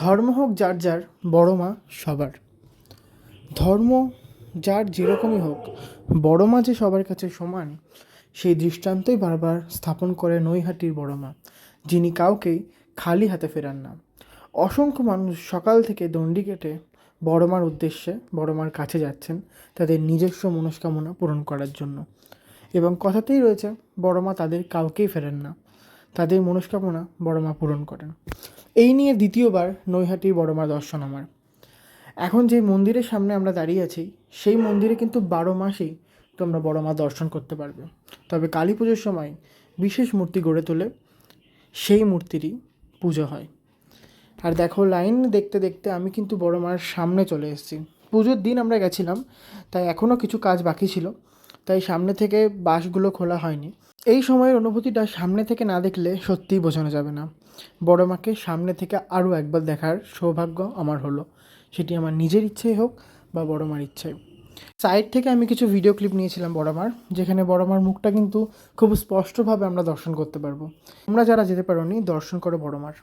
ধর্ম হোক যার যার, বড় মা সবার। ধর্ম যার যেরকমই হোক, বড় মা যে সবার কাছে সমান, সেই দৃষ্টান্তই বারবার স্থাপন করে নৈহাটির বড় মা, যিনি কাউকেই খালি হাতে ফেরান না। অসংখ্য মানুষ সকাল থেকে দণ্ডি কেটে বড় মার উদ্দেশ্যে বড় মার কাছে যাচ্ছেন তাদের নিজস্ব মনস্কামনা পূরণ করার জন্য। এবং কথাতেই রয়েছে, বড় মা তাদের কাউকেই ফেরেন না, তাদের মনস্কামনা বড় মা পূরণ করেন। এই নিয়ে দ্বিতীয়বার নৈহাটির বড় মা দর্শন আমার। এখন যে মন্দিরের সামনে আমরা দাঁড়িয়ে আছি, সেই মন্দিরে কিন্তু বারো মাসেই তোমরা বড় মা দর্শন করতে পারবে। তবে কালী পুজোর সময় বিশেষ মূর্তি গড়ে তোলে, সেই মূর্তিরই পুজো হয়। আর দেখো, লাইন দেখতে দেখতে আমি কিন্তু বড় মার সামনে চলে এসেছি। পুজোর দিন আমরা গেছিলাম, তাই এখনও কিছু কাজ বাকি ছিল। তাই সামনে থেকে বাসগুলো খোলা হয়নি। এই সময়ের অনুভূতিটা সামনে থেকে না দেখলে সত্যিই বোঝানো যাবে না। বড় মাকে সামনে থেকে আরও একবার দেখার সৌভাগ্য আমার হলো। সেটি আমার নিজের ইচ্ছেই হোক বা বড় মার ইচ্ছাই। সাইড থেকে আমি কিছু ভিডিও ক্লিপ নিয়েছিলাম বড় মার, যেখানে বড় মার মুখটা কিন্তু খুব স্পষ্টভাবে আমরা দর্শন করতে পারব। তোমরা যারা যেতে পারোনি, দর্শন করো বড় মার।